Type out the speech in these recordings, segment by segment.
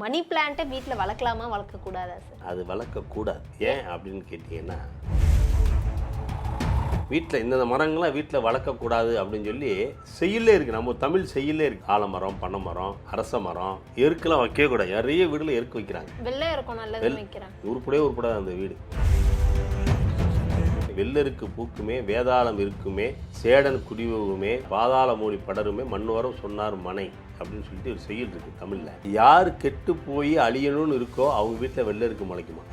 மணி பிளான்ட்டை வீட்டில் வளர்க்கலாமா வளர்க்கக்கூடாதா சார் அது வளர்க்கக்கூடாது. ஏன் அப்படின்னு கேட்டிங்கன்னா வீட்டில் இந்தந்த மரங்கள்லாம் வீட்டில் வளர்க்கக்கூடாது அப்படின்னு சொல்லி செய்யலே இருக்குது நம்ம தமிழ் செய்யலே இருக்குது ஆலமரம் பனைமரம் அரச மரம் எருக்கெல்லாம் வைக்கவே கூடாது. நிறைய வீடுல எருக்கு வைக்கிறாங்க. வெள்ளை இருக்கும் நல்லதுன்னு வைக்கிறாங்க. உருப்படவே உருப்படாது அந்த வீடு. வெள்ளருக்கு பூக்குமே வேதாளம் இருக்குமே சேடன் குடிவுமே பாதாள மூடி படருமே மண்ணோரம் சொன்னார் மனை. அப்படின்னு சொல்லிட்டு ஒரு செய்யுள் இருக்கு தமிழ்ல. யார் கெட்டு போய் அழியணும்னு இருக்கோ அவங்க வீட்டில் வெள்ளருக்கு முளைக்குமா?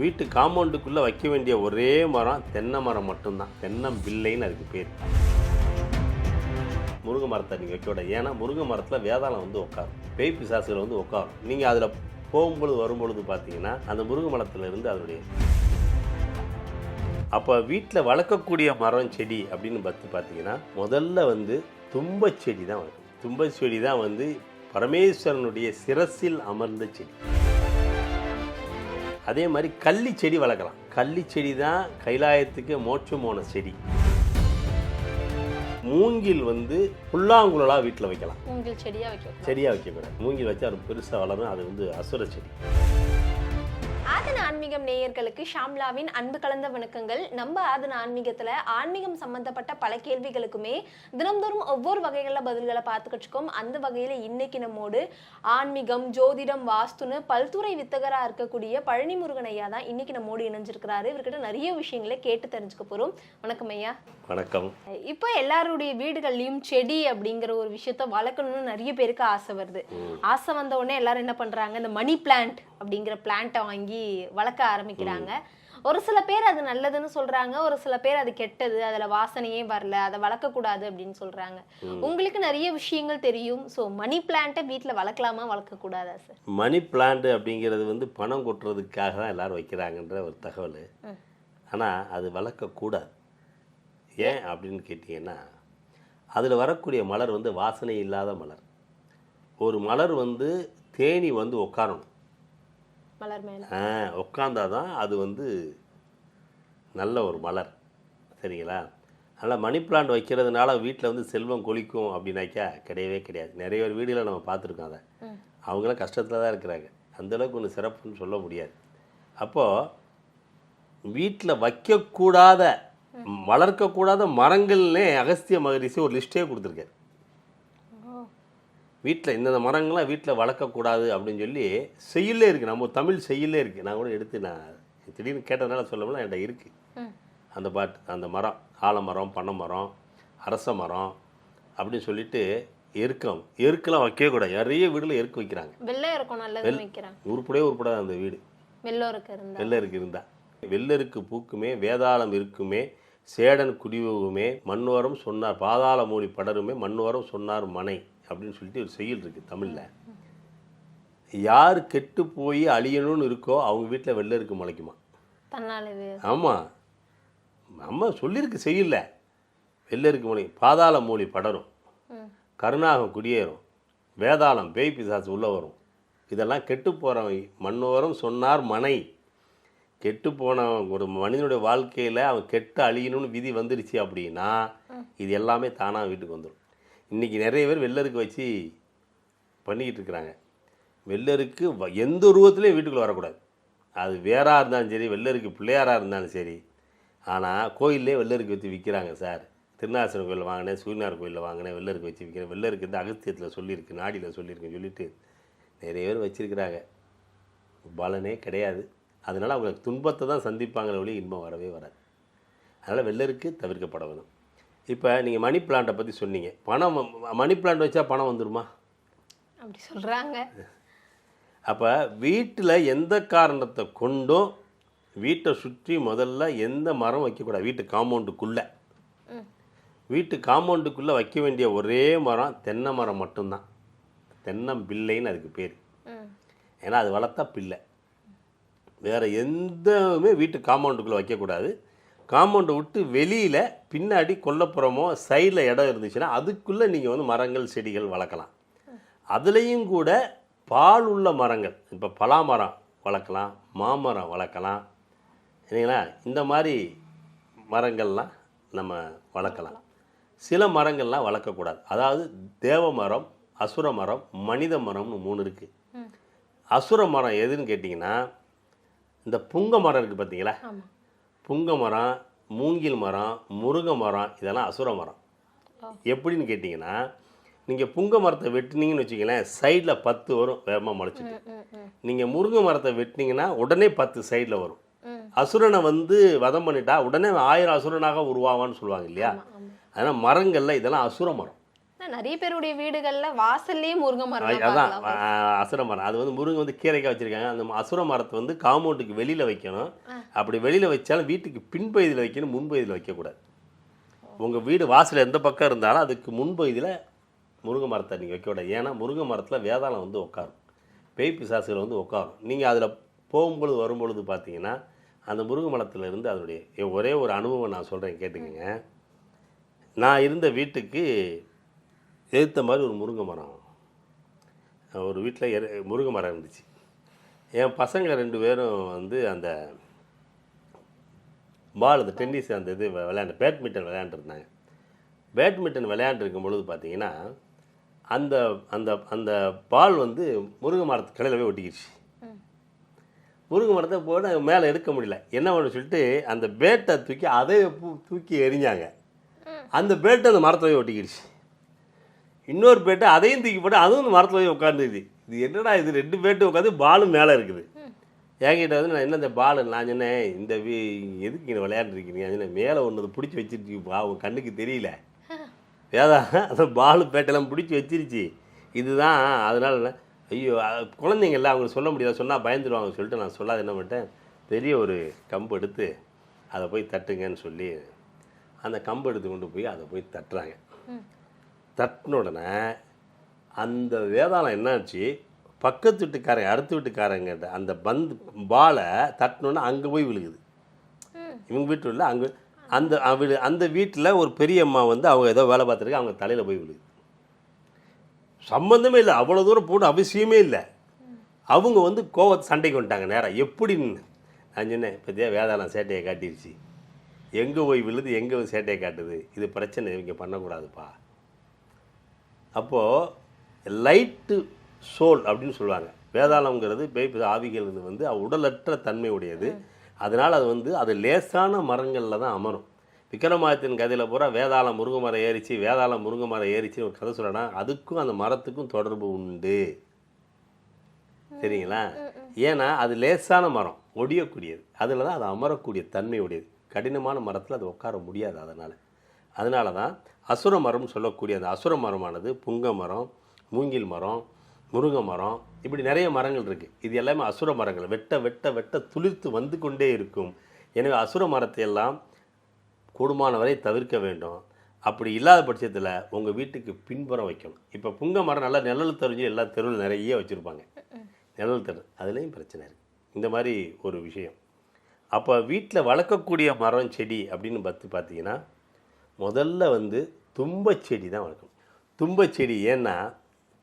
வீட்டு காம்பவுண்டுக்குள்ளே வைக்க வேண்டிய ஒரே மரம் தென்னை மரம் மட்டும்தான். தென்னம் பிள்ளைன்னு அதுக்கு பேர். முருங்கை மரத்தை நீங்கள் வைக்க ஏன்னா முருங்கை மரத்தில் வேதாளம் வந்து உட்காரும். பேய் பிசாசுகள் வந்து உட்காரும். நீங்கள் அதில் போகும்பொழுது வரும்பொழுது பார்த்தீங்கன்னா அந்த முருங்கை மரத்தில் இருந்து அதனுடைய அப்போ வீட்டில் வளர்க்கக்கூடிய மரம் செடி அப்படின்னு பார்த்து பார்த்தீங்கன்னா முதல்ல வந்து தும்பச் செடி தான் வரும் தும்பச் செடி தான் வந்து பரமேஸ்வரனுடைய சிரசில் அமர்ந்த செடி. அதே மாதிரி கள்ளி செடி வளர்க்கலாம். கள்ளி செடி தான் கைலாயத்துக்கு மோட்சம் போன செடி. மூங்கில் வந்து புல்லாங்குழலாக வீட்டில் வைக்கலாம். உங்கள் செடியாக வைக்க செடியாக வைக்கக்கூடாது மூங்கில் வச்சு அது பெருசாக வளரும். அது வந்து அசுர செடி. ஆதன ஆன்மீகம் நேயர்களுக்கு ஷாம்லாவின் அன்பு கலந்த வணக்கங்கள். நம்ம ஆதன ஆன்மீகத்துல ஆன்மீகம் சம்பந்தப்பட்ட பல கேள்விகளுக்குமே தினம்தோறும் ஒவ்வொரு வகைகளில் பதில்களை பார்த்துக்கிட்டு இருக்கோம். அந்த வகையில இன்னைக்கு நம்மோடு ஆன்மீகம் ஜோதிடம் வாஸ்துன்னு பல்துறை வித்தகரா இருக்கக்கூடிய பழனி முருகன் ஐயா தான் இன்னைக்கு நம்மோடு இணைஞ்சிருக்கிறாரு. இவர்கிட்ட நிறைய விஷயங்களை கேட்டு தெரிஞ்சுக்க போறோம். வணக்கம் ஐயா. வணக்கம். இப்போ எல்லாருடைய வீடுகள்லயும் செடி அப்படிங்கிற ஒரு விஷயத்த வளர்க்கணும்னு நிறைய பேருக்கு ஆசை வருது. ஆசை வந்த உடனே எல்லாரும் என்ன பண்றாங்க? இந்த மணி பிளான்ட் அப்படிங்கிற பிளான்ட்டை வாங்கி வளர்க்க ஆரம்பிக்கிறாங்க. ஒரு சில பேர் அது நல்லதுன்னு சொல்றாங்க ஒரு சில பேர் அது கெட்டது அதுல வாசனையே வரல அதை வளர்க்கக்கூடாது அப்படின்னு சொல்றாங்க. உங்களுக்கு நிறைய விஷயங்கள் தெரியும். ஸோ மணி பிளான்ட்டை வீட்ல வளர்க்கலாமா வளர்க்கக்கூடாதா சார் மணி பிளான்ட் அப்படிங்கிறது வந்து பணம் கொட்டுறதுக்காக தான் எல்லாரும் வைக்கிறாங்கன்ற ஒரு தகவல். ஆனால் அது வளர்க்கக்கூடாது. ஏன் அப்படின்னு கேட்டிங்கன்னா அதில் வரக்கூடிய மலர் வந்து வாசனை இல்லாத மலர். ஒரு மலர் வந்து தேனி வந்து உட்காரணும் மலர் மேல. ஆ உட்காந்தாதான் அது வந்து நல்ல ஒரு மலர். சரிங்களா? அதனால் மணி பிளான்ட் வைக்கிறதுனால வீட்டில் வந்து செல்வம் கொளிக்கும் அப்படின்னாக்கா கிடையவே கிடையாது. நிறைய பேர் வீடுகளை நம்ம பார்த்துருக்கோம் அதை. அவங்களாம் கஷ்டத்தில் தான் இருக்கிறாங்க. அந்தளவுக்கு ஒன்று சிறப்புன்னு சொல்ல முடியாது. அப்போது வீட்டில் வைக்கக்கூடாத வளர்க்கக்கூடாத மரங்கள்னே அகஸ்திய மகரிஷி ஒரு லிஸ்ட்டே கொடுத்துருக்காரு. வீட்டில் இந்தந்த மரங்கள்லாம் வீட்டில் வளர்க்கக்கூடாது அப்படின்னு சொல்லி செய்யலே இருக்குது நம்ம தமிழ் செய்யலே இருக்குது நான் கூட எடுத்து நான் திடீர்னு கேட்டதுனால சொல்லணும்னா என்கிட்ட இருக்குது. அந்த பாட்டு அந்த மரம் ஆலமரம் பனை மரம் அரச மரம் அப்படின்னு சொல்லிட்டு எருக்கம் எருக்கெல்லாம் வைக்கவே கூடாது. நிறைய வீடுல எருக்கு வைக்கிறாங்க. வெள்ளை இருக்கும் நல்லதுன்னு வைக்கிறாங்க. உருப்படாது அந்த வீடு. இருந்தா. வெள்ளருக்கு இருந்தா. வெள்ளருக்கு பூக்குமே வேதாளம் இருக்குமே சேடன் குடிவுமே மண்ணோரம் சொன்னார் பாதாள மூடி படருமே மண்ணோரம் சொன்னார் மனை. அப்படின்னு சொல்லிட்டு ஒரு செய்யுள் இருக்கு தமிழ்ல. யார் கெட்டு போய் அழியணும்னு இருக்கோ அவங்க வீட்டில் வெள்ளருக்கு முளைக்குமா? தன்னாலவே. ஆமாம் அம்மா சொல்லியிருக்கு செய்யல வெள்ளருக்கு மூலி பாதாள மூலி படரும். கருணாகம் குடியேறும். வேதாளம் பேய் பிசாசு உள்ளே வரும். இதெல்லாம் கெட்டு போகிறவன் மண்ணோரம் சொன்னார் மனை. கெட்டு போன ஒரு மனிதனுடைய வாழ்க்கையில் அவன் கெட்டு அழியணும்னு விதி வந்துருச்சு அப்படின்னா இது எல்லாமே தானாக வீட்டுக்கு வந்துடும் இன்றைக்கி நிறைய பேர் வெள்ளருக்கு வச்சு பண்ணிக்கிட்டு இருக்கிறாங்க. வெள்ளருக்கு வ- எந்த உருவத்துலேயும் வீட்டுக்குள்ளே வரக்கூடாது. அது வேறாக இருந்தாலும் சரி வெள்ளருக்கு பிள்ளையாராக இருந்தாலும் சரி. ஆனால் கோயிலே வெள்ளருக்கு வச்சு விற்கிறாங்க சார். திருநாசன கோயிலில் வாங்கினேன் சூரியனார் கோயிலில் வாங்கினேன் வெள்ளருக்கு வச்சு விற்கிறேன் வெள்ளருக்கு வந்து அகத்தியத்தில் சொல்லியிருக்கு நாடியில் சொல்லியிருக்குன்னு சொல்லிட்டு நிறைய பேர் வச்சுருக்கிறாங்க. பலனே கிடையாது. அதனால் அவங்க துன்பத்தை தான் சந்திப்பாங்களே ஒழிய இன்பம் வரவே வராது. அதனால் வெள்ளருக்கு தவிர்க்கப்பட வேணும். இப்போ நீங்கள் மணி பிளான்ட்டை பற்றி சொன்னீங்க. பணம் மணி பிளான்ட் வச்சா பணம் வந்துருமா? அப்படி சொல்றாங்க. அப்போ வீட்டில் எந்த காரணத்தை கொண்டும் வீட்டை சுற்றி முதல்ல எந்த மரம் வைக்கக்கூடாது. வீட்டு காம்பவுண்டுக்குள்ளே. வீட்டு காம்பவுண்டுக்குள்ளே வைக்க வேண்டிய ஒரே மரம் தென்னை மரம் மட்டும்தான். தென்னம்பிள்ளைன்னு அதுக்கு பேர். ஏன்னா அது வளர்த்தா பிள்ளை. வேறு எந்தவுமே வீட்டு காம்பவுண்டுக்குள்ளே வைக்கக்கூடாது. காம்பவுண்டை விட்டு வெளியில் பின்னாடி கொல்லப்புறமோ சைடில் இடம் இருந்துச்சுன்னா அதுக்குள்ளே நீங்கள் வந்து மரங்கள் செடிகள் வளர்க்கலாம். அதுலேயும் கூட பால் உள்ள மரங்கள் இப்போ பலாமரம் வளர்க்கலாம் மாமரம் வளர்க்கலாம். சரிங்களா இந்த மாதிரி மரங்கள்லாம் நம்ம வளர்க்கலாம். சில மரங்கள்லாம் வளர்க்கக்கூடாது. அதாவது தேவ மரம் அசுர மரம் மனித மரம்னு மூணு இருக்குது அசுர மரம் எதுன்னு கேட்டிங்கன்னா இந்த புங்க மரம் இருக்குது பார்த்தீங்களா புங்க மரம் மூங்கில் மரம் முருங்கை மரம் இதெல்லாம் அசுர மரம். எப்படின்னு கேட்டிங்கன்னா நீங்கள் புங்க மரத்தை வெட்டினீங்கன்னு வச்சுங்களேன் சைடில் பத்து வரும் வேகமாக முளைச்சிட்டு நீங்கள் முருங்கை மரத்தை வெட்டினீங்கன்னா உடனே பத்து சைடில் வரும். அசுரனை வந்து வதம் பண்ணிட்டா உடனே ஆயிரம் அசுரனாக உருவாவான்னு சொல்லுவாங்க இல்லையா. அதனால் மரங்களில் இதெல்லாம் அசுர மரம் நிறைய பேருடைய வீடுகள்ல வாசல்லயே முருங்கை மரம் அதான் அசுர மரம். அது வந்து முருங்கை வந்து கீரைக்காய் வச்சுருக்காங்க. அந்த அசுர மரத்தை வந்து காம்பவுண்டுக்கு வெளியில் வைக்கணும். அப்படி வெளியில் வச்சாலும் வீட்டுக்கு பின்பகுதியில் வைக்கணும் முன்பகுதியில் வைக்கக்கூடாது. உங்கள் வீடு வாசல் எந்த பக்கம் இருந்தாலும் அதுக்கு முன்பகுதியில் முருங்கை மரத்தை நீங்கள் வைக்கக்கூடாது ஏன்னா முருங்கை மரத்தில் வேதாளம் வந்து உட்காரும் பேய் பிசாசுகள் வந்து உட்காரும் நீங்கள் அதில் போகும்பொழுது வரும்பொழுது பார்த்தீங்கன்னா அந்த முருங்கை மரத்துல இருந்து அதனுடைய ஒரே ஒரு அனுபவம் நான் சொல்கிறேன் கேட்டுக்கங்க. நான் இருந்த வீட்டுக்கு எதிர்த்த மாதிரி ஒரு முருங்கை மரம். ஒரு வீட்டில் முருங்கை மரம் இருந்துச்சு. என் பசங்க ரெண்டு பேரும் வந்து அந்த பால் அந்த டென்னிஸ் அந்த இது விளையாண்டு பேட்மிண்டன் விளையாண்டுருந்தாங்க. பேட்மிண்டன் விளையாண்டுருக்கும் பொழுது பார்த்தீங்கன்னா அந்த அந்த அந்த பால் வந்து முருங்கை மரத்து கடையில் போய் ஒட்டிக்கிடுச்சு முருங்கை மரத்தை போட மேலே எடுக்க முடியல. என்ன பண்ண சொல்லிட்டு அந்த பேட்டை தூக்கி அதை பூ- தூக்கி எறிஞ்சாங்க. அந்த பேட்டை அந்த மரத்தில் போய் ஒட்டிக்கிடுச்சு இன்னொரு பேட்டை அதையும் தூக்கி போட்டு அதுவும் அந்த மரத்தில் போய் உட்காந்துருது இது என்னடா இது? ரெண்டு பேட்டு உட்காந்து பாலும் மேலே இருக்குது. என்கிட்ட வந்து நான் என்ன இந்த பால்? நான் சொன்னேன் இந்த வீ எதுக்கு இங்கே விளையாண்டுருக்கீங்க சொன்னேன் மேலே ஒன்று பிடிச்சி வச்சிருக்கீப்பா உன் கண்ணுக்கு தெரியல. வேதா அந்த பால் பேட்டெல்லாம் பிடிச்சி வச்சிருச்சு. இதுதான் அதனால ஐயோ குழந்தைங்கள்ல அவங்க சொல்ல முடியாது சொன்னால் பயந்துடுவாங்க சொல்லிட்டு நான் சொல்லாத என்ன பண்ணிட்டேன்? பெரிய ஒரு கம்பு எடுத்து அதை போய் தட்டுங்கன்னு சொல்லி அந்த கம்பு எடுத்து கொண்டு போய் அதை போய் தட்டுறாங்க. தட்டின உடனே அந்த வேதாளம் என்னாச்சு? பக்கத்து வீட்டுக்காரங்க அடுத்த வீட்டுக்காரங்கிட்ட அந்த பந்து பாலை தட்டினோன்னே அங்கே போய் விழுகுது. இவங்க வீட்டு இல்லை அங்கே அந்த அவ- அந்த வீட்டில் ஒரு பெரிய அம்மா வந்து அவங்க ஏதோ வேலை பார்த்துருக்கு அவங்க தலையில் போய் விழுகுது. சம்பந்தமே இல்லை அவ்வளோ தூரம் போட அவசியமே இல்லை. அவங்க வந்து கோவத்தை சண்டைக்கு வந்துட்டாங்க நேராக எப்படின்னு நான் சொன்னேன் இப்போதே வேதாளம் சேட்டையை காட்டிருச்சு. எங்கே போய் விழுது எங்கே சேட்டையை காட்டுது? இது பிரச்சனை இவங்க பண்ணக்கூடாதுப்பா. அப்போது லைட்டு சோல் அப்படின்னு சொல்லுவாங்க. வேதாளம்ங்கிறது பேய் ஆவிகள் வந்து உடலற்ற தன்மை உடையது அதனால் அது வந்து அது லேசான மரங்களில் தான் அமரும். விக்ரமாதித்தின் கதையில் பூரா வேதாளம் முருங்கை மரம் ஏறிச்சு வேதாளம் முருங்கை மரம் ஏறிச்சு ஒரு கதை சொல்கிறேன்னா அதுக்கும் அந்த மரத்துக்கும் தொடர்பு உண்டு. சரிங்களா? ஏன்னா அது லேசான மரம் ஒடியக்கூடியது. அதில் தான் அது அமரக்கூடிய தன்மை உடையது கடினமான மரத்தில் அது உட்கார முடியாது அதனால். அதனால தான் அசுர மரம்னு சொல்லக்கூடிய அந்த அசுர மரமானது புங்க மரம் மூங்கில் மரம் முருங்கை மரம் இப்படி நிறைய மரங்கள் இருக்குது இது எல்லாமே அசுர மரங்கள். வெட்ட வெட்ட வெட்ட துளிர்த்து வந்து கொண்டே இருக்கும். எனவே அசுர மரத்தை எல்லாம் கூடுமானவரை தவிர்க்க வேண்டும். அப்படி இல்லாத பட்சத்தில் உங்கள் வீட்டுக்கு பின்புறம் வைக்கணும். இப்போ புங்க மரம் நல்லா நிழல் தெரிஞ்சு எல்லா தெருவில் நிறைய வச்சுருப்பாங்க. நிழல் தெரு. அதுலேயும் பிரச்சனை இருக்குது இந்த மாதிரி ஒரு விஷயம். அப்போ வீட்டில் வளர்க்கக்கூடிய மரம் செடி அப்படின்னு பார்த்து பார்த்தீங்கன்னா முதல்ல வந்து தும்பச்செடி தான் வளர்க்கணும். தும்பச்செடி ஏன்னா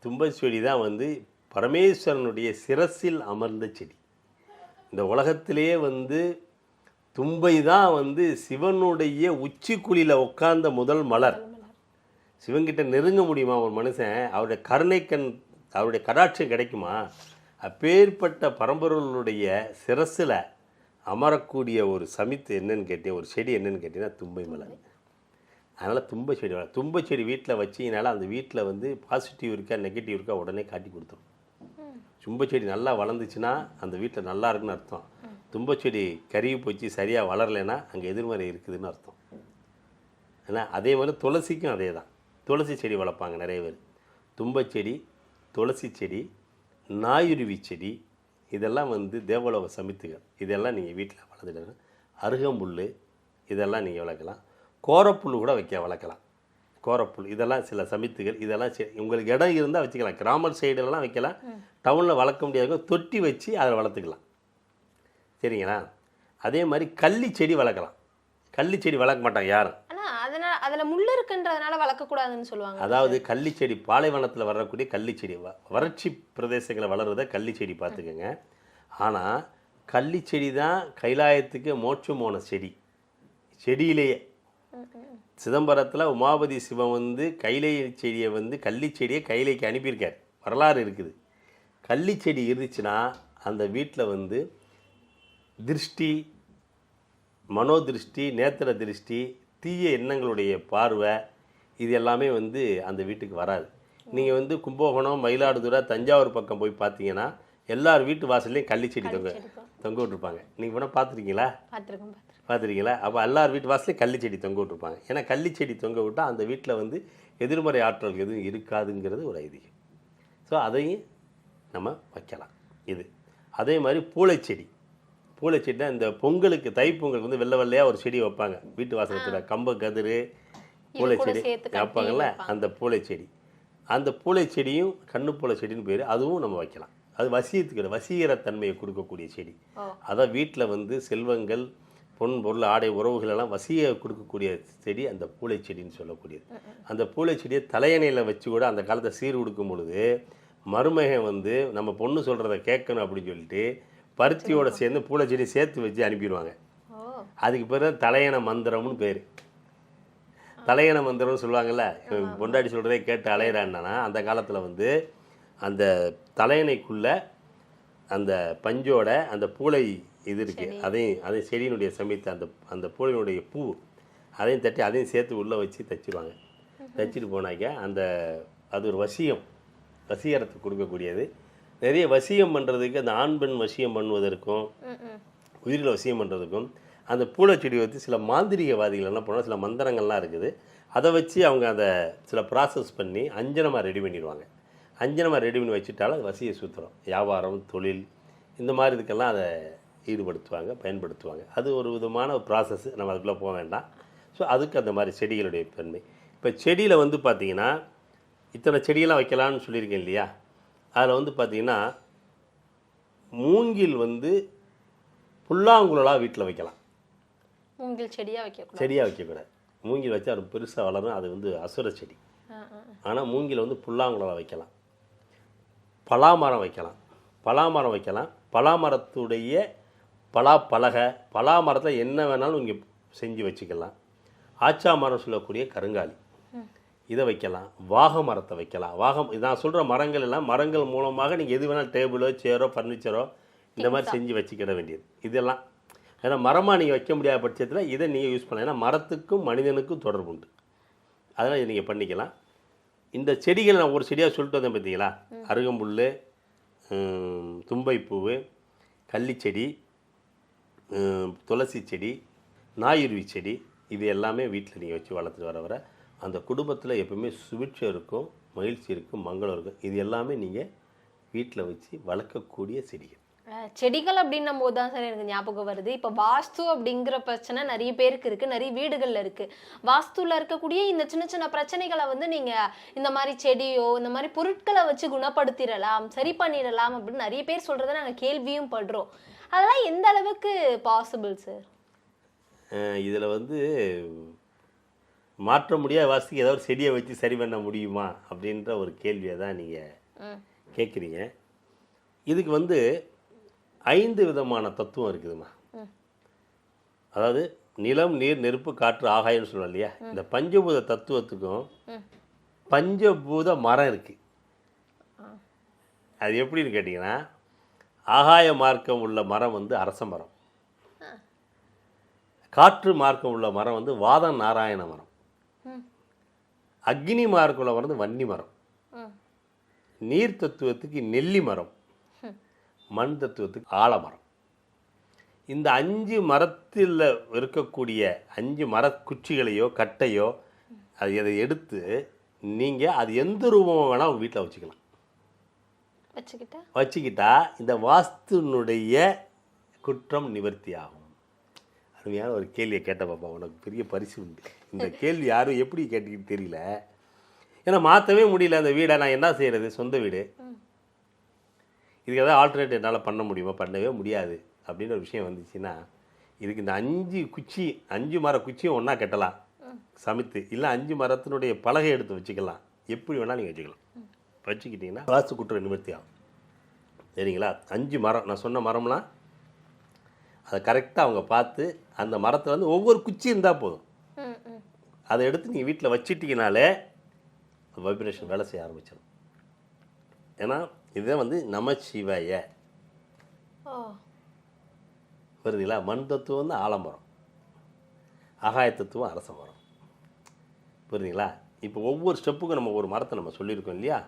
தும்பச்செடி தான் வந்து பரமேஸ்வரனுடைய சிரசில் அமர்ந்த செடி. இந்த உலகத்திலேயே வந்து தும்பை தான் வந்து சிவனுடைய உச்சிக்குழியில் உட்கார்ந்த முதல் மலர். சிவன்கிட்ட நெருங்க முடியுமா ஒரு மனுஷன்? அவருடைய கருணைக்கண் அவருடைய கடாட்சம் கிடைக்குமா? அப்பேற்பட்ட பரம்பொருளுடைய சிரசில் அமரக்கூடிய ஒரு சமித்து என்னன்னு கேட்டேன் ஒரு செடி என்னன்னு கேட்டீங்கன்னா தும்பை மலர். அதனால் தும்பை செடி வள தும்பை செடி வீட்டில் வச்சிங்கனால அந்த வீட்டில் வந்து பாசிட்டிவ் இருக்கா நெகட்டிவ் இருக்கா உடனே காட்டி கொடுத்துரும். தும்பை செடி நல்லா வளர்ந்துச்சுன்னா அந்த வீட்டில் நல்லா இருக்குன்னு அர்த்தம். தும்பை செடி கருகி போச்சு சரியாக வளரலைன்னா அங்கே எதிர்மறை இருக்குதுன்னு அர்த்தம். ஏன்னா அதே மாதிரி துளசிக்கும் அதே தான் துளசி செடி வளர்ப்பாங்க நிறைய பேர். தும்பை செடி துளசி செடி நாயுருவி செடி இதெல்லாம் வந்து தேவலோக சமித்துகள். இதெல்லாம் நீங்கள் வீட்டில் வளர்த்துட்டு அருகம்புல் இதெல்லாம் நீங்கள் வளர்க்கலாம். கோரப்புல் கூட வைக்க வளர்க்கலாம். கோரப்புல் இதெல்லாம் சில சமித்துகள் இதெல்லாம் செ- உங்களுக்கு இடம் இருந்தால் வச்சுக்கலாம். கிராமர் சைடுலலாம் வைக்கலாம். டவுனில் வளர்க்க முடியாத தொட்டி வச்சு அதை வளர்த்துக்கலாம். சரிங்களா? அதே மாதிரி கள்ளி செடி வளர்க்கலாம். கள்ளி செடி வளர்க்க மாட்டாங்க யாரும். அதனால அதுல முள்ளு இருக்குன்றதுனால வளர்க்க கூடாதுன்னு சொல்லுவாங்க. அதாவது கள்ளி செடி பாலைவனத்தில் வளரக்கூடிய கள்ளி செடி வ- வறட்சி பிரதேசங்களில் வளர்றத கள்ளி செடி பார்த்துக்கோங்க. ஆனால் கள்ளி செடி தான் கைலாயத்துக்கு மோட்சம் போன செடி. செடியிலேயே. சிதம்பரத்தில் உமாபதி சிவன் வந்து கைலை செடியை வந்து கள்ளி செடியை கைலைக்கு அனுப்பியிருக்கார். வரலாறு இருக்குது. கள்ளி செடி இருந்துச்சுன்னா அந்த வீட்டில் வந்து திருஷ்டி மனோதிருஷ்டி நேத்திர திருஷ்டி தீய எண்ணங்களுடைய பார்வை இது எல்லாமே வந்து அந்த வீட்டுக்கு வராது. நீங்கள் வந்து கும்பகோணம் மயிலாடுதுறை தஞ்சாவூர் பக்கம் போய் பார்த்தீங்கன்னா எல்லார் வீட்டு வாசல்லையும் கள்ளி செடி தொங்க தொங்க. விட்டுருப்பாங்க. நீங்கள் வேணால் பார்த்துருக்கீங்களா பார்த்துருக்கோம் பார்த்துருக்கீங்களா? அப்போ எல்லார் வீட்டு வாசலையும் கள்ளி செடி தொங்க விட்டுருப்பாங்க. ஏன்னா கள்ளி செடி தொங்க விட்டால் அந்த வீட்டில் வந்து எதிர்மறை ஆற்றல் எதுவும் இருக்காதுங்கிறது ஒரு ஐதீகம். ஸோ அதையும் நம்ம வைக்கலாம். இது. அதே மாதிரி பூளைச்செடி. பூளைச்செடினா இந்த பொங்கலுக்கு தைப்பொங்கலுக்கு வந்து வெள்ளை வெள்ளையாக ஒரு செடி வைப்பாங்க. வீட்டு வாசலத்தில் கம்ப கதிர் பூளைச்செடி வைப்பாங்கல்ல வைப்பாங்க. அந்த பூளைச்செடி. அந்த பூளைச்செடியும் கண்ணு பூளை செடின்னு பேர். அதுவும் நம்ம வைக்கலாம். அது வசியத்துக்கு வசீகர தன்மையை கொடுக்கக்கூடிய செடி. அதான் வீட்டில் வந்து செல்வங்கள் பொன் பொருள் ஆடை உறவுகள் எல்லாம் வசிய கொடுக்கக்கூடிய செடி அந்த பூளை செடின்னு சொல்லக்கூடியது. அந்த பூளை செடியை தலையணையில் வச்சு கூட அந்த காலத்தை சீர் கொடுக்கும் பொழுது மருமகன் வந்து நம்ம பொண்ணு சொல்கிறத கேட்கணும் அப்படின்னு சொல்லிட்டு பருத்தியோட சேர்ந்து பூளை செடி சேர்த்து வச்சு அனுப்பிடுவாங்க. அதுக்கு பேர் தான் தலையண மந்திரம்னு பேர். தலையண மந்திரம்னு சொல்லுவாங்கல்ல? பொண்டாடி சொல்கிறதே கேட்டு அலையிறான்னா அந்த காலத்தில் வந்து அந்த தலையணைக்குள்ள அந்த பஞ்சோட அந்த பூளை இது இருக்குது அதையும் அதையும் செடியினுடைய சமைத்த அந்த அந்த பூளையினுடைய பூ அதையும் தட்டி அதையும் சேர்த்து உள்ளே வச்சு தச்சிடுவாங்க தச்சிட்டு போனாக்க அந்த அது ஒரு வசியம். வசீகரத்தை கொடுக்கக்கூடியது. நிறைய வசியம் பண்ணுறதுக்கு அந்த ஆண் பெண் வசியம் பண்ணுவதற்கும் உயிரில் வசியம் பண்ணுறதுக்கும் அந்த பூளைச்செடி வச்சு சில மாந்திரிகவாதிகள் என்ன பண்ணுவாங்க சில மந்திரங்கள்லாம் இருக்குது. அதை வச்சு அவங்க அதை சில ப்ராசஸ் பண்ணி அஞ்சனமாக ரெடி பண்ணிடுவாங்க. அஞ்சனமாக ரெடி பண்ணி வச்சுட்டாலும் அது வசிய சூத்திரம். வியாபாரம் தொழில் இந்த மாதிரி இதுக்கெல்லாம் அதை ஈடுபடுத்துவாங்க பயன்படுத்துவாங்க. அது ஒரு விதமான ஒரு ப்ராசஸ் நம்ம அதுக்குள்ளே போக வேண்டாம். ஸோ அதுக்கு அந்த மாதிரி செடிகளுடைய தன்மை இப்போ செடியில் வந்து பார்த்தீங்கன்னா இத்தனை செடியெல்லாம் வைக்கலாம்னு சொல்லியிருக்கேன் இல்லையா? அதில் வந்து பார்த்தீங்கன்னா மூங்கில் வந்து புல்லாங்குழலாக வீட்டில் வைக்கலாம். மூங்கில் செடியா வைக்க செடியாக வைக்கக்கூடாது. மூங்கில் வச்சா அது பெருசாக வளரும். அது வந்து அசுர செடி. ஆனால் மூங்கில் வந்து புல்லாங்குழலாக வைக்கலாம். பலாமரம் வைக்கலாம். பலாமரம் வைக்கலாம். பலாமரத்துடைய பலா பலகை பலாமரத்தில் என்ன வேணாலும் இங்கே செஞ்சு வச்சுக்கலாம். ஆச்சா மரம் சொல்லக்கூடிய கருங்காலி. இதை வைக்கலாம். வாகை மரத்தை வைக்கலாம். வாகம் நான் சொல்கிற மரங்கள் எல்லாம் மரங்கள் மூலமாக நீங்கள் எது வேணாலும் டேபிளோ சேரோ ஃபர்னிச்சரோ இந்த மாதிரி செஞ்சு வச்சுக்கிட வேண்டியது. இதெல்லாம். ஏன்னா மரமாக நீங்கள் வைக்க முடியாத பட்சத்தில் இதை நீங்கள் யூஸ் பண்ணலாம். ஏன்னா மரத்துக்கும் மனிதனுக்கும் தொடர்பு உண்டு. அதனால் இதை நீங்கள் பண்ணிக்கலாம். இந்த செடிகள் நான் ஒரு செடியாக சொல்லிட்டு வந்தேன் பார்த்தீங்களா அருகம்புல் தும்பைப்பூவு கள்ளிச்செடி துளசி செடி நாயுருவி செடி இது எல்லாமே வீட்டில் நீங்கள் வச்சு வளர்த்துட்டு வர வர அந்த குடும்பத்தில் எப்பவுமே சுபிட்சம் இருக்கும் மகிழ்ச்சி இருக்கும் மங்களம் இருக்கும். இது எல்லாமே நீங்கள் வீட்டில் வச்சு வளர்க்கக்கூடிய செடிகள். செடிகள் அப்படின்னும் போது தான் சார் எனக்கு ஞாபகம் வருது. இப்போ வாஸ்து அப்படிங்கிற பிரச்சனை நிறைய பேருக்கு இருக்குது நிறைய வீடுகளில் இருக்குது வாஸ்துவில் இருக்கக்கூடிய இந்த சின்ன சின்ன பிரச்சனைகளை வந்து நீங்கள் இந்த மாதிரி செடியோ இந்த மாதிரி பொருட்களை வச்சு குணப்படுத்திடலாம் சரி பண்ணிடலாம் அப்படின்னு நிறைய பேர் சொல்கிறத நாங்கள் கேள்வியும் படுறோம். அதெல்லாம் எந்த அளவுக்கு பாசிபிள் சார் இதில் வந்து மாற்ற முடியாத வாஸ்துக்கு ஏதாவது ஒரு செடியை வச்சு சரி பண்ண முடியுமா அப்படின்ற ஒரு கேள்வியை தான் நீங்கள் கேட்குறீங்க இதுக்கு வந்து ஐந்து விதமான தத்துவம் இருக்குதுமா அதாவது நிலம் நீர் நெருப்பு காற்று ஆகாயம்னு சொல்லுவோம் இல்லையா? இந்த பஞ்சபூத தத்துவத்துக்கும் பஞ்சபூத மரம் இருக்குது அது எப்படின்னு கேட்டிங்கன்னா ஆகாய மார்க்கம் உள்ள மரம் வந்து அரச மரம். காற்று மார்க்கம் உள்ள மரம் வந்து வாத நாராயண மரம். அக்னி மார்க்கம் உள்ள மரம் வந்து வன்னி மரம். நீர் தத்துவத்துக்கு நெல்லி மரம். மண் தத்துவத்துக்கு ஆலமரம் இந்த அஞ்சு மரத்தில் இருக்கக்கூடிய அஞ்சு மரக்குச்சிகளையோ கட்டையோ அது அதை எடுத்து நீங்கள் அது எந்த ரூபம் வேணால் உங்கள் வீட்டில் வச்சுக்கலாம். வச்சுக்கிட்டா? வச்சுக்கிட்டா இந்த வாஸ்துனுடைய குற்றம் நிவர்த்தி ஆகும் அருமையான ஒரு கேள்வியை கேட்ட பாப்பா உனக்கு பெரிய பரிசு உண்டு. இந்த கேள்வி யாரும் எப்படி கேட்டுக்கிட்டு தெரியல. ஏன்னா மாற்றவே முடியல அந்த வீடை. நான் என்ன செய்கிறது சொந்த வீடு. இதுக்கு ஏதாவது ஆல்டர்னேட் என்னால் பண்ண முடியுமா? பண்ணவே முடியாது. அப்படின்னு ஒரு விஷயம் வந்துச்சுன்னா இதுக்கு இந்த அஞ்சு குச்சி அஞ்சு மர குச்சியும் ஒன்றா கட்டலாம். சமைத்து. இல்லை அஞ்சு மரத்தினுடைய பலகை எடுத்து வச்சுக்கலாம். எப்படி வேணால் நீங்கள் வச்சுக்கலாம். வச்சுக்கிட்டிங்கன்னா வாஸ்து குற்ற நிவர்த்தி ஆகும். சரிங்களா? அஞ்சு மரம். நான் சொன்ன மரம்லாம் அதை கரெக்டாக அவங்க பார்த்து அந்த மரத்தில் வந்து ஒவ்வொரு குச்சி இருந்தால் போதும். அதை எடுத்து நீங்கள் வீட்டில் வச்சிட்டிங்கனாலே வைப்ரேஷன் வேலை செய்ய ஆரம்பிச்சிடும். ஏன்னா இதுதான் வந்து நமச்சிவாய. வருதுங்களா மண் தத்துவம் வந்து ஆலமரம். ஆகாய தத்துவம் அரச மரம். புரியுதுங்களா? இப்போ ஒவ்வொரு ஸ்டெப்புக்கும் நம்ம ஒரு மரத்தை நம்ம சொல்லியிருக்கோம் இல்லையா?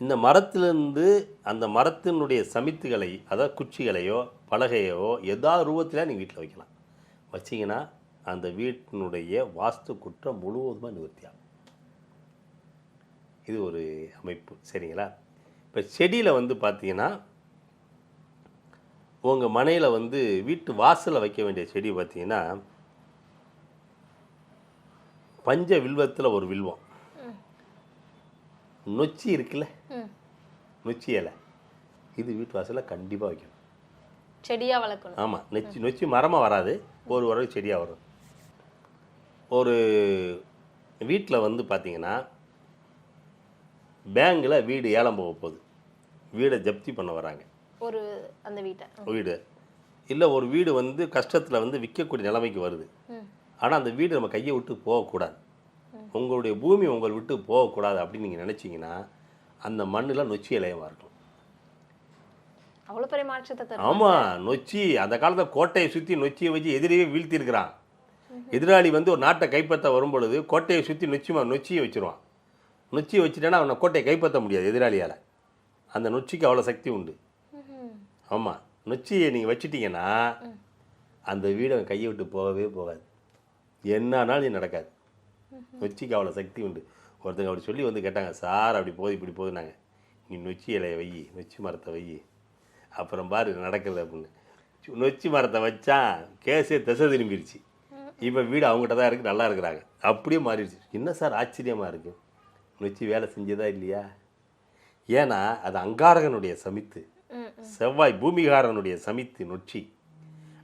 இந்த மரத்திலிருந்து அந்த மரத்தினுடைய சமித்துகளை அதாவது குச்சிகளையோ பலகையோ ஏதாவது ரூபத்தில் நீங்கள் வீட்டில் வைக்கலாம். வச்சிங்கன்னா அந்த வீட்டினுடைய வாஸ்து குற்றம் முழுவதுமாக நிவர்த்தி ஆகும் இது ஒரு அமைப்பு. சரிங்களா? இப்போ செடியில் வந்து பார்த்தீங்கன்னா உங்கள் மனையில் வந்து வீட்டு வாசலில் வைக்க வேண்டிய செடி பார்த்தீங்கன்னா பஞ்ச வில்வத்தில் ஒரு வில்வம். நொச்சி இருக்குல்ல? நொச்சி இலை. இது வீட்டு வாசலில் கண்டிப்பாக வைக்கணும். செடியா வளர்க்கணும். ஆமாம் நொச்சி நொச்சி மரமாக வராது. ஒரு உறவு செடியாக வரும். ஒரு வீட்டில் வந்து பார்த்தீங்கன்னா பேங்கில் வீடு ஏலம் போக போகுது. வீடை ஜப்தி பண்ண வராங்க. ஒரு அந்த வீட்டை. வீடு. இல்லை ஒரு வீடு வந்து கஷ்டத்தில் வந்து விற்கக்கூடிய நிலைமைக்கு வருது. ஆனால் அந்த வீடு நம்ம கையை விட்டு போகக்கூடாது உங்களுடைய பூமி உங்களை விட்டு போகக்கூடாது அப்படின்னு நீங்கள் நினச்சிங்கன்னா அந்த மண்ணில் நொச்சி இலையமாக இருக்கும். பெரிய மாற்றத்தை ஆமாம் நொச்சி அந்த காலத்தில் கோட்டையை சுற்றி நொச்சியை வச்சு எதிரியே வீழ்த்தியிருக்கிறான். எதிராளி வந்து ஒரு நாட்டை கைப்பற்ற வரும்பொழுது கோட்டையை சுற்றி நொச்சிமா நொச்சியை வச்சிருவான். நொச்சியை வச்சுட்டேன்னா அவனை கோட்டையை கைப்பற்ற முடியாது எதிராளியால். அந்த நொச்சிக்கு அவ்வளோ சக்தி உண்டு. ஆமாம் நொச்சியை நீங்கள் வச்சிட்டீங்கன்னா அந்த வீடு அவன் கையை விட்டு போகவே போகாது. என்னானாலும் இது நடக்காது. நொச்சிக்கு அவ்வளோ சக்தி உண்டு. ஒருத்தங்க அப்படி சொல்லி வந்து கேட்டாங்க சார் அப்படி போகுது இப்படி போகுதுனாங்க நீ நொச்சி இலையை வை நொச்சி மரத்தை வை. அப்புறம் பாரு நடக்கிறது அப்படின்னு. நொச்சி மரத்தை வச்சா கேஸே திசை திரும்பிடுச்சு இப்போ வீடு அவங்ககிட்ட தான் இருக்குது நல்லா இருக்கிறாங்க. அப்படியே மாறிடுச்சு. என்ன சார் ஆச்சரியமாக இருக்கு? நொச்சி வேலை செஞ்சதா இல்லையா? ஏன்னா அது அங்காரகனுடைய சமித்து. செவ்வாய் பூமிகாரனுடைய சமித்து நொச்சி.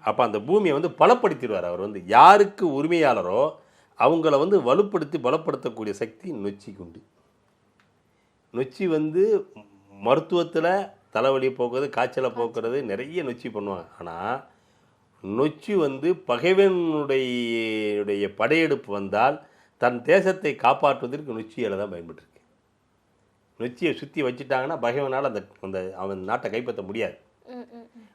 அப்போ அந்த பூமியை வந்து பலப்படுத்திடுவார். அவர் வந்து யாருக்கு உரிமையாளரோ அவங்கள வந்து வலுப்படுத்தி பலப்படுத்தக்கூடிய சக்தி நொச்சிக்கு உண்டு நொச்சி வந்து மருத்துவத்தில் தலைவலி போக்குறது காய்ச்சலை போக்குறது நிறைய நொச்சி பண்ணுவாங்க. ஆனால் நொச்சி வந்து பகைவனுடைய உடைய படையெடுப்பு வந்தால் தன் தேசத்தை காப்பாற்றுவதற்கு நொச்சி இலை தான் பயன்பட்டுருக்கு. நொச்சியை சுற்றி வச்சுட்டாங்கன்னா பகைவனால் அந்த அந்த அவன் நாட்டை கைப்பற்ற முடியாது.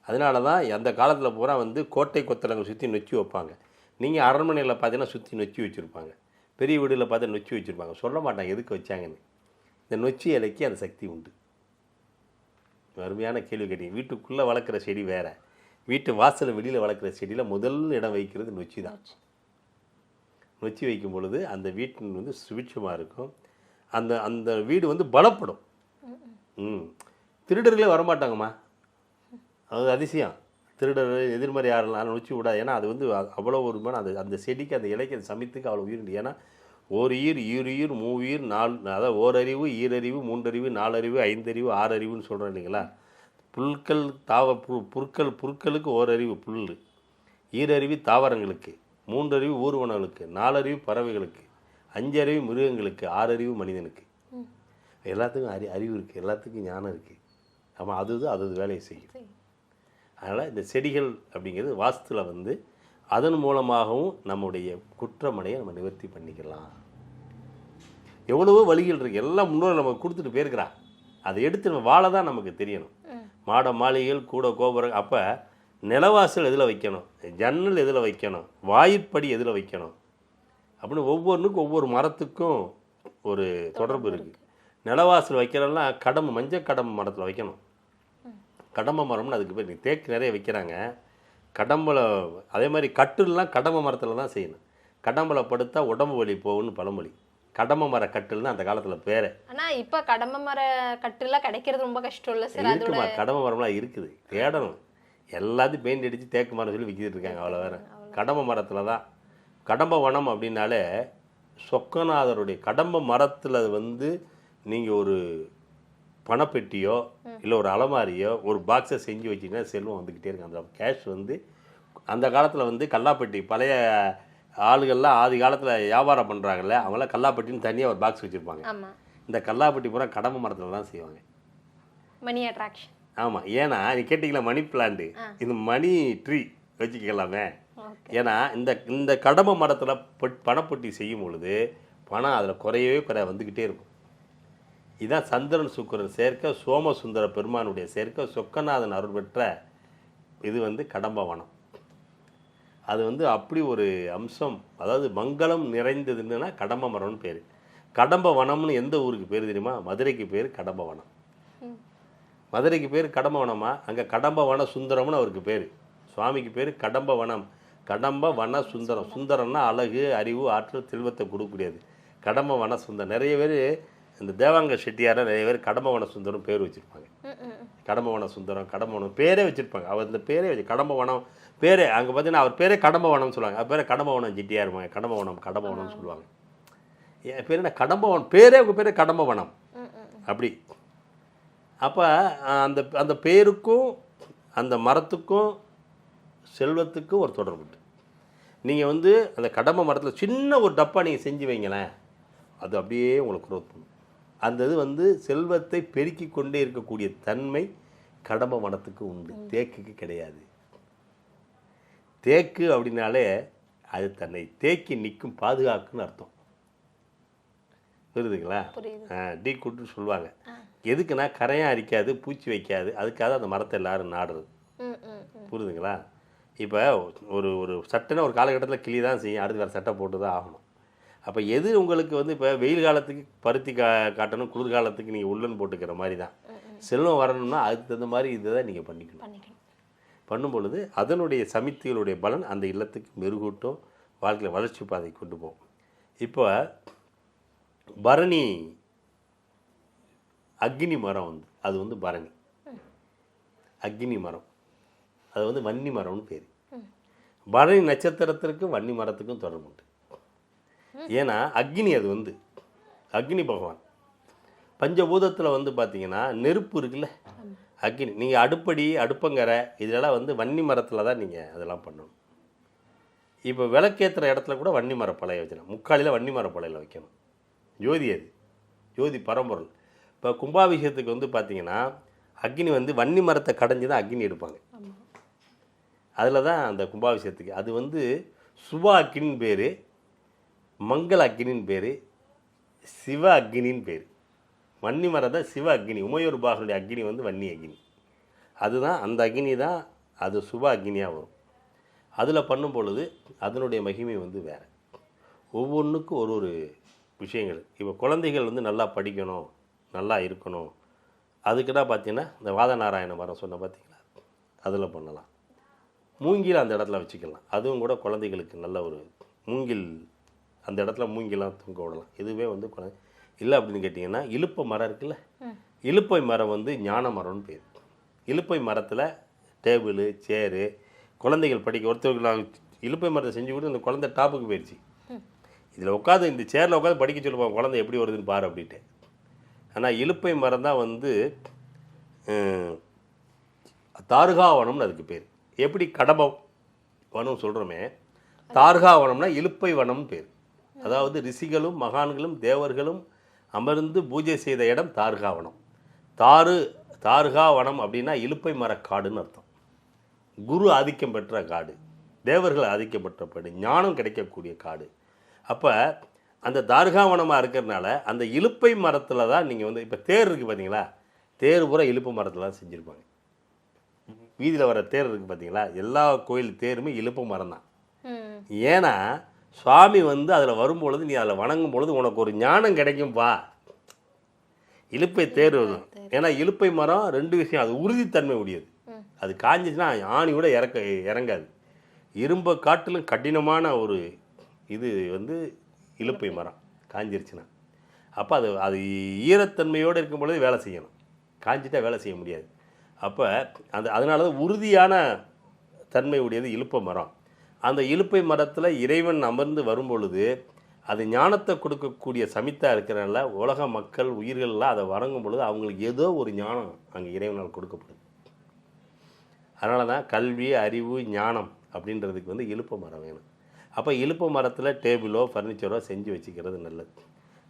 அதனால தான் அந்த காலத்தில் பூரா வந்து கோட்டை கொத்தளங்கள் சுற்றி நொச்சி வைப்பாங்க. நீங்கள் அரண்மனையில் பார்த்தீங்கன்னா சுற்றி நொச்சி வச்சுருப்பாங்க. பெரிய வீடுல பார்த்தா நொச்சி வச்சுருப்பாங்க. சொல்ல மாட்டாங்க எதுக்கு வச்சாங்கன்னு. இந்த நொச்சி இலைக்கு அந்த சக்தி உண்டு. அருமையான கேள்வி கேட்டீங்க. வீட்டுக்குள்ளே வளர்க்குற செடி வேற. வீட்டு வாசல் வெளியில் வளர்க்குற செடியில் முதல் இடம் வைக்கிறது நொச்சி தான். நொச்சி. வைக்கும் பொழுது அந்த வீட்டின் வந்து சுபிட்சமாக இருக்கும். அந்த அந்த வீடு வந்து பலப்படும். ம். திருடர்களே வரமாட்டாங்கம்மா. அது அதிசயம். திருடர் எதிர்மறை யாரெல்லாம் நொச்சி விடாது. ஏன்னா அது வந்து அவ்வளோ ஒரு மன அந்த அந்த செடிக்கு அந்த இலைக்கு அந்த சமயத்துக்கு அவ்வளோ உயிர் ஏன்னா ஓர் ஈர் ஈருயிர் மூவீர் நாலு அதாவது ஓரறிவு ஈரறிவு மூன்றறிவு நாலறிவு ஐந்தறிவு ஆறறிவுன்னு சொல்கிறோம் இல்லைங்களா? புல்கள் தாவ பு புற்கள் புற்களுக்கு ஓரறிவு புல் ஈரறிவு தாவரங்களுக்கு மூன்றறிவு ஊர்வனங்களுக்கு நாலறிவு பறவைகளுக்கு அஞ்சறிவு மிருகங்களுக்கு ஆறறிவு மனிதனுக்கு. எல்லாத்துக்கும் அறி அறிவு இருக்குது எல்லாத்துக்கும் ஞானம் இருக்குது ஆமாம் அது அது வேலையை செய்யும். அதனால் இந்த செடிகள் அப்படிங்கிறது வாஸ்துல வந்து அதன் மூலமாகவும் நம்முடைய குற்றமனையை நம்ம நிவர்த்தி பண்ணிக்கலாம். எவ்வளவோ வழிகள் இருக்குது எல்லாம் முன்னோர் நமக்கு கொடுத்துட்டு போயிருக்கிறா. அதை எடுத்து நம்ம வாழ தான் நமக்கு தெரியணும். மாட மாளிகைகள் கூட கோபுரம் அப்போ நிலவாசல் எதில் வைக்கணும்? ஜன்னல் எதில் வைக்கணும்? வாயிற்படி எதில் வைக்கணும்? அப்படின்னு ஒவ்வொன்றுக்கும் ஒவ்வொரு மரத்துக்கும் ஒரு தொடர்பு இருக்குது நிலவாசல் வைக்கிறதெல்லாம் கடம்பு மஞ்சள் கடம்பு மரத்தில் வைக்கணும். கடம்ப மரம்னு அதுக்கு பேர். தேக்கு நிறைய வைக்கிறாங்க. கடம்புல அதே மாதிரி கட்டுலாம் கடம்ப மரத்தில் தான் செய்யணும். கடம்புல படுத்தா உடம்பு வலி போகும்னு பழமொழி. கடம்ப மர கட்டுல்னு அந்த காலத்தில் பேரை ஆனா இப்ப கடம்ப மர கட்டுலாம் கிடைக்கிறது ரொம்ப கஷ்டம் இல்ல சார்? இருக்குமா கடம்ப மரம்லாம் இருக்குது. தேடணும். எல்லாத்தையும் பெயிண்ட் அடித்து தேக்கு மரம் சொல்லி விற்கிட்டு இருக்காங்க அவ்வளோ வேற. கடம்ப மரத்தில் தான். கடம்ப வனம் அப்படின்னாலே சொக்கநாதருடைய கடம்ப மரத்தில் வந்து நீங்கள் ஒரு பணப்பெட்டியோ இல்லை ஒரு அலமாரியோ ஒரு பாக்ஸை செஞ்சு வச்சிங்கன்னா செல்வம் வந்துக்கிட்டே இருக்கு. அந்த கேஷ் வந்து அந்த காலத்தில் வந்து கல்லாப்பெட்டி பழைய ஆளுகள்லாம் ஆதி காலத்தில் வியாபாரம் பண்ணுறாங்கல்ல அவங்களாம் கல்லாப்பெட்டின்னு தனியாக ஒரு பாக்ஸ் வச்சுருப்பாங்க. இந்த கல்லாப்பெட்டி பூரா கடம்ப மரத்தில் தான் செய்வாங்க. மணி அட்ராக்ஷன் ஆமாம் ஏன்னா நீ கேட்டிங்களா மணி பிளான்ட் இந்த மணி ட்ரீ வச்சுக்கலாமே. ஏன்னா இந்த இந்த கடம்ப மரத்தில் பொட் பணப்பொட்டி செய்யும் பொழுது பணம் அதில் குறையவே குறைய வந்துக்கிட்டே இருக்கும். இதுதான் சந்திரன் சுக்கிரன் சேர்க்க சோமசுந்தர பெருமானுடைய சேர்க்க சொக்கநாதன் அருள் பெற்ற இது வந்து கடம்ப வனம் அது வந்து அப்படி ஒரு அம்சம். அதாவது மங்களம் நிறைந்ததுன்னா கடம்ப மரம்னு பேர். கடம்ப வனம்னு எந்த ஊருக்கு பேர் தெரியுமா? மதுரைக்கு பேர் கடம்ப வனம் மதுரைக்கு பேர் கடம்ப வனமா அங்கே கடம்ப வன சுந்தரம்னு அவருக்கு பேர். சுவாமிக்கு பேர் கடம்ப வனம் கடம்ப வன சுந்தரம். சுந்தரம்னா அழகு அறிவு ஆற்றல் செல்வத்தை கொடுக்கக்கூடியது. கடம்ப வன சுந்தரம். நிறைய பேர் இந்த தேவாங்க செட்டியார நிறைய பேர் கடம்ப வன சுந்தரம் பேர் வச்சுருப்பாங்க. கடம்ப வன சுந்தரம் கடம்ப வனம் பேரே வச்சுருப்பாங்க. அவர் இந்த பேரே வச்சு கடம்ப வனம் பேரே அங்கே பார்த்தீங்கன்னா அவர் பேரே கடம்ப வனம்னு சொல்லுவாங்க. அவர் பேரே கடம்ப வனம் செட்டியார் இருப்பாங்க கடம்ப வனம் கடம்ப வனம்னு சொல்லுவாங்க. என் பேர் என்ன? கடம்ப வனம் பேரே உங்கள் பேரே கடம்ப வனம் அப்படி. அப்போ அந்த அந்த பேருக்கும் அந்த மரத்துக்கும் செல்வத்துக்கும் ஒரு தொடர்பு உண்டு. நீங்கள் வந்து அந்த கடம்ப மரத்தில் சின்ன ஒரு டப்பா நீங்கள் செஞ்சு வைங்களேன் அது அப்படியே உங்களுக்கு growth பண்ணும். அந்த இது வந்து செல்வத்தை பெருக்கி கொண்டே இருக்கக்கூடிய தன்மை கடம்ப மரத்துக்கு உண்டு. தேக்குக்கு கிடையாது. தேக்கு அப்படின்னாலே அது தன்னை தேக்கி நிற்கும் பாதுகாக்குன்னு அர்த்தம். புரியுதுங்களா? புரியுது. டீ குட்டுன்னு சொல்லுவாங்க. எதுக்குன்னா கரையான் அரிக்காது பூச்சி வைக்காது. அதுக்காக அந்த மரத்தை எல்லாரும் நாடுறது. புரியுதுங்களா? இப்போ ஒரு ஒரு சட்டைன்னா ஒரு காலகட்டத்தில் கிளி தான் செய்யும். அடுத்து வேறு சட்டை போட்டு தான் ஆகணும். அப்போ எது உங்களுக்கு வந்து இப்போ வெயில் காலத்துக்கு பருத்தி கா காட்டணும் குளிர் காலத்துக்கு நீங்கள் உள்ளன் போட்டுக்கிற மாதிரி தான் செல்வம் வரணும்னா அதுக்கு தகுந்த மாதிரி இதை தான் நீங்கள் பண்ணிக்கணும். பண்ணும் பொழுது அதனுடைய சமித்திகளுடைய பலன் அந்த இல்லத்துக்கு மெருகூட்டும் வாழ்க்கையில் வளர்ச்சி பாதை கொண்டு போகும். இப்போ பரணி அக்னி மரம் வந்து அது வந்து பரணி. அக்னி மரம். அது வந்து வன்னி மரம்னு பேர். பரணி நட்சத்திரத்திற்கும் வன்னி மரத்துக்கும் தொடர்பு உண்டு ஏன்னா அக்னி அது வந்து. அக்னி பகவான். பஞ்சபூதத்தில் வந்து பார்த்தீங்கன்னா நெருப்பு இருக்குல்ல? அக்னி. நீங்கள் அடுப்படி அடுப்பங்கரை இதெல்லாம் வந்து வன்னி மரத்தில் தான் நீங்கள் அதெல்லாம் பண்ணணும். இப்போ விளக்கேற்றுற இடத்துல கூட வன்னி மர பழைய வச்சிடலாம் முக்காலியில் வன்னி மர பழையில வைக்கணும். ஜோதி அது. ஜோதி பரம்பொருள். இப்போ கும்பாபிஷேகத்துக்கு வந்து பார்த்தீங்கன்னா அக்னி வந்து வன்னி மரத்தை கடைஞ்சி தான் அக்னி எடுப்பாங்க. அதில் தான் அந்த கும்பாபிஷேகத்துக்கு. அது வந்து சுப அக்னின்னு பேர். மங்கள அக்னின்னு பேர் சிவ அக்னின்னு பேர். வன்னி மரம் தான் சிவ அக்னி உமையூர் பாகனுடைய அக்னி வந்து வன்னி அக்னி அதுதான் அந்த அக்னி தான் அது சுப அக்னியாக வரும். அதில் பண்ணும் பொழுது அதனுடைய மகிமை வந்து வேறு. ஒவ்வொன்றுக்கும் ஒரு ஒரு விஷயங்கள். இப்போ குழந்தைகள் வந்து நல்லா படிக்கணும் நல்லா இருக்கணும். அதுக்குன்னா பார்த்தீங்கன்னா இந்த வாதநாராயண மரம் சொன்ன பார்த்தீங்களா அதில் பண்ணலாம். மூங்கில் அந்த இடத்துல வச்சுக்கலாம். அதுவும் கூட குழந்தைகளுக்கு நல்ல ஒரு மூங்கில் அந்த இடத்துல மூங்கிலாம் தூங்க விடலாம். இதுவே வந்து குழந்தை இல்லை அப்படின்னு கேட்டிங்கன்னா இலுப்பை மரம் இருக்குல்ல? இலுப்பை மரம் வந்து ஞான மரம்னு பேர். இலுப்பை மரத்தில் டேபிள் சேரு குழந்தைகள் படிக்க ஒருத்தருக்கு நான் இலுப்பை மரத்தை செஞ்சு கொடுத்து இந்த குழந்தை டாப்புக்கு போயிடுச்சு இதில் உட்காந்து இந்த சேரில் உட்காந்து படிக்க சொல்லுவாங்க குழந்தை எப்படி வருதுன்னு பாரு அப்படின்ட்டு. ஆனால் இலுப்பை மரம் தான் வந்து தாருகாவனம்னு அதுக்கு பேர். எப்படி கடம்ப வனம் சொல்கிறோமே தார்காவனம்னா இலுப்பை வனம்னு பேர். அதாவது ரிஷிகளும் மகான்களும் தேவர்களும் அமர்ந்து பூஜை செய்த இடம் தார்காவனம். தாரு தார்காவனம் அப்படின்னா இலுப்பை மரக்காடுன்னு அர்த்தம். குரு ஆதிக்கம் பெற்ற காடு தேவர்கள் ஆதிக்கம் பெற்ற காடு ஞானம் கிடைக்கக்கூடிய காடு. அப்போ அந்த தார்காவனமாக இருக்கிறதுனால அந்த இலுப்பை மரத்தில் தான் நீங்கள் வந்து இப்போ தேர் இருக்குது பார்த்தீங்களா தேர் பூரா இலுப்பை மரத்தில் தான் செஞ்சுருப்பாங்க. வீதியில் வர தேர் இருக்குது பார்த்தீங்களா எல்லா கோயில் தேருமே இலுப்பை மரம் தான் ஏன்னா சுவாமி வந்து அதில் வரும்பொழுது நீ அதில் வணங்கும் பொழுது உனக்கு ஒரு ஞானம் கிடைக்கும்பா இலுப்பை தேர் ஏன்னா இலுப்பை மரம் ரெண்டு விஷயம் அது உறுதித்தன்மை உடையது. அது காஞ்சிச்சுன்னா ஆணி கூட இறக்க இறங்காது. இரும்பை காட்டிலும் கடினமான ஒரு இது வந்து இலுப்பை மரம். காஞ்சிருச்சுன்னா. அப்போ அது அது ஈரத்தன்மையோடு இருக்கும் பொழுது வேலை செய்யணும். காஞ்சிட்டா வேலை செய்ய முடியாது. அப்போ அந்த அதனால தான் உறுதியான தன்மை உடையது இலுப்பை மரம். அந்த இலுப்பை மரத்தில் இறைவன் அமர்ந்து வரும்பொழுது அது ஞானத்தை கொடுக்கக்கூடிய சமித்தா இருக்கிறனால உலக மக்கள் உயிர்கள்லாம் அதை வணங்கும் பொழுது அவங்களுக்கு ஏதோ ஒரு ஞானம் அங்கே இறைவனால் கொடுக்கப்படுது. அதனால தான் கல்வி அறிவு ஞானம் அப்படின்றதுக்கு வந்து இழுப்பு மரம் வேணும். அப்போ இலுப்ப மரத்தில் டேபிளோ ஃபர்னிச்சரோ செஞ்சு வச்சுக்கிறது நல்லது.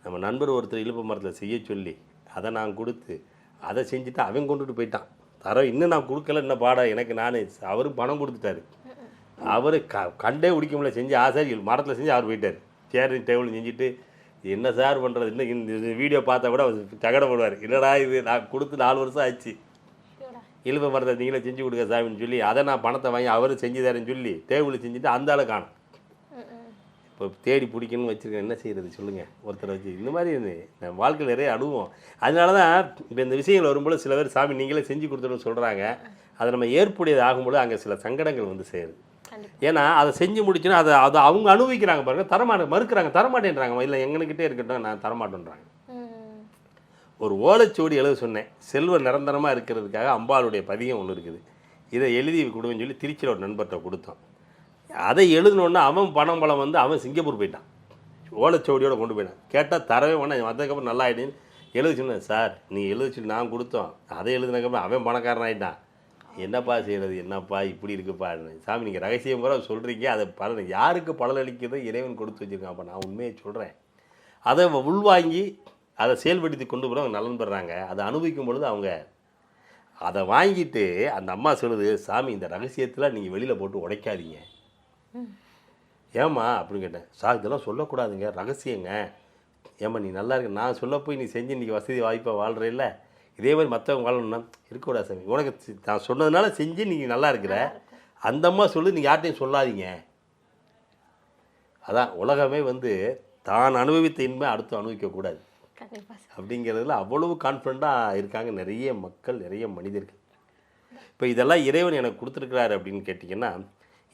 நம்ம நண்பர் ஒருத்தர் இலுப்ப மரத்தில் செய்ய சொல்லி அதை நான் கொடுத்து அதை செஞ்சுட்டு அவன் கொண்டுட்டு போயிட்டான். தரம் இன்னும் நான் கொடுக்கல இன்னும் பாட எனக்கு நான் அவரும் பணம் கொடுத்துட்டாரு. அவர் க கண்டே பிடிக்க முடியல செஞ்சு ஆசாரி மரத்தில் செஞ்சு அவர் போயிட்டார். சேர் டேபிள் செஞ்சுட்டு என்ன சார் பண்ணுறது இன்னும் இந்த வீடியோ பார்த்தா கூட அவர் தகடப்படுவார் என்னடா இது? நான் கொடுத்து நாலு வருஷம் ஆச்சு இழுப்ப மரத்தை நீங்களே செஞ்சு கொடுக்க சாமின்னு சொல்லி அதை நான் பணத்தை வாங்கி அவர் செஞ்சு தரேன்னு சொல்லி டேபிள் செஞ்சுட்டு அந்த ஆளை காணும். இப்போ தேடி பிடிக்கணும்னு வச்சுருக்கேன். என்ன செய்கிறது சொல்லுங்கள் ஒருத்தரை வச்சு. இந்த மாதிரி இருந்து நம்ம வாழ்க்கையில் நிறைய அனுபவம். அதனால தான் இப்போ இந்த விஷயங்கள் வரும்போது சில பேர் சாமி நீங்களே செஞ்சு கொடுத்துருன்னு சொல்கிறாங்க அதை நம்ம ஏற்புடையது ஆகும்போது அங்கே சில சங்கடங்கள் வந்து சேருது. ஏன்னா அதை செஞ்சு முடிச்சுன்னா அதை அதை அவங்க அனுபவிக்கிறாங்க பாருங்க தரமாட்ட மறுக்கிறாங்க தரமாட்டேன்றாங்க. இல்லை எங்கனுக்கிட்டே இருக்கட்டும் நான் தரமாட்டேன்றாங்க. ஒரு ஓலைச்சுவடி எழுத சொன்னேன். செல்வம் நிரந்தரமாக இருக்கிறதுக்காக அம்பாளுடைய பதிகம் ஒன்று இருக்குது. இதை எழுதி கொடுங்கன்னு சொல்லி திருச்சியில் ஒரு நண்பர்கிட்ட கொடுத்தோம். அதை எழுதினோடனே அவன் பணம் பலம் வந்து அவன் சிங்கப்பூர் போயிட்டான். ஓலைச்சுவடியோட கொண்டு போயிட்டான். கேட்டால் தரவே வேணாம். வந்ததுக்கப்புறம் நல்லா ஆகிடுன்னு எழுத சொன்னேன். சார் நீ எழுத சொல்லி நான் கொடுத்தோம். அதை எழுதினதுக்கப்புறம் அவன் பணக்காரன் ஆகிட்டான் என்னப்பா செய்கிறது என்னப்பா இப்படி இருக்குப்பா? சாமி நீங்கள் ரகசியம் கூட சொல்கிறீங்க அதை பலன் யாருக்கு பலன் அளிக்கிறதோ இறைவன் கொடுத்து வச்சுருக்கான். அப்போ நான் உண்மையை சொல்கிறேன் அதை உள்வாங்கி அதை செயல்படுத்தி கொண்டு போய் அவங்க நலன் பெறாங்க. அதை அனுபவிக்கும் பொழுது அவங்க அதை வாங்கிட்டு அந்த அம்மா சொல்லுது சாமி இந்த ரகசியத்தில் நீங்கள் வெளியில் போட்டு உடைக்காதீங்க. ஏம்மா அப்படின்னு கேட்டேன். சார் இதெல்லாம் சொல்லக்கூடாதுங்க. ரகசியங்க. ஏம்மா நீ நல்லா இருக்க நான் சொல்ல போய் நீ செஞ்சு இன்றைக்கி வசதி வாய்ப்பாக வாழ்கிறேல்ல இதே மாதிரி மற்றவங்க வாழணும்னா இருக்கக்கூடாது சாமி. உனக்கு நான் சொன்னதுனால செஞ்சு நீங்கள் நல்லா இருக்கிற. அந்த அம்மா சொல்லு நீங்கள் யார்ட்டையும் சொல்லாதீங்க. அதான் உலகமே வந்து தான் அனுபவித்த இன்மை அடுத்து அனுபவிக்கக்கூடாது அப்படிங்கிறதுல அவ்வளவு கான்ஃபிடண்ட்டாக இருக்காங்க நிறைய மக்கள் நிறைய மனிதர்கள். இப்போ இதெல்லாம் இறைவன் எனக்கு கொடுத்துருக்கிறாரு அப்படின்னு கேட்டிங்கன்னா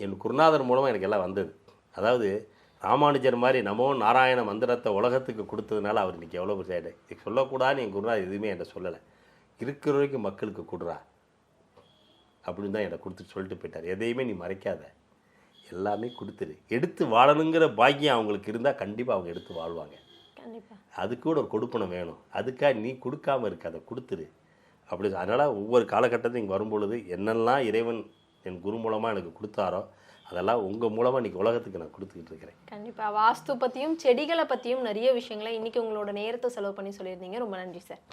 என் குருநாதர் மூலமாக எனக்கு எல்லாம் வந்தது. அதாவது ராமானுஜர் மாதிரி நமோ நாராயண மந்திரத்தை உலகத்துக்கு கொடுத்ததுனால அவர் இன்றைக்கி எவ்வளோ ஆயிட்டாரு. இது சொல்லக்கூடாதுன்னு என் குருநாதர் எதுவுமே என்கிட்ட சொல்லலை. இருக்கிற வரைக்கும் மக்களுக்கு கொடுறா. அப்படின்னு தான் என்கிட்ட கொடுத்துட்டு சொல்லிட்டு போயிட்டார். எதையுமே நீ மறைக்காத. எல்லாமே கொடுத்துரு. எடுத்து வாழணுங்கிற பாக்கியம் அவங்களுக்கு இருந்தால் கண்டிப்பாக அவங்க எடுத்து வாழ்வாங்க. அதுக்கு கூட ஒரு கொடுப்பனம் வேணும். அதுக்காக நீ கொடுக்காம இருக்க அதை கொடுத்துரு. அப்படி அதனால் ஒவ்வொரு காலகட்டத்தையும் இங்கே வரும்பொழுது என்னெல்லாம் இறைவன் என் குரு மூலமாக எனக்கு கொடுத்தாரோ அதெல்லாம் உங்கள் மூலமாக இன்றைக்கி உலகத்துக்கு நான் கொடுத்துக்கிட்டு இருக்கிறேன். கண்டிப்பா. வாஸ்து பத்தியும் செடிகளை பத்தியும் நிறைய விஷயங்களை இன்னைக்கு உங்களோட நேரத்தை செலவு பண்ணி சொல்லியிருந்தீங்க. ரொம்ப நன்றி சார்.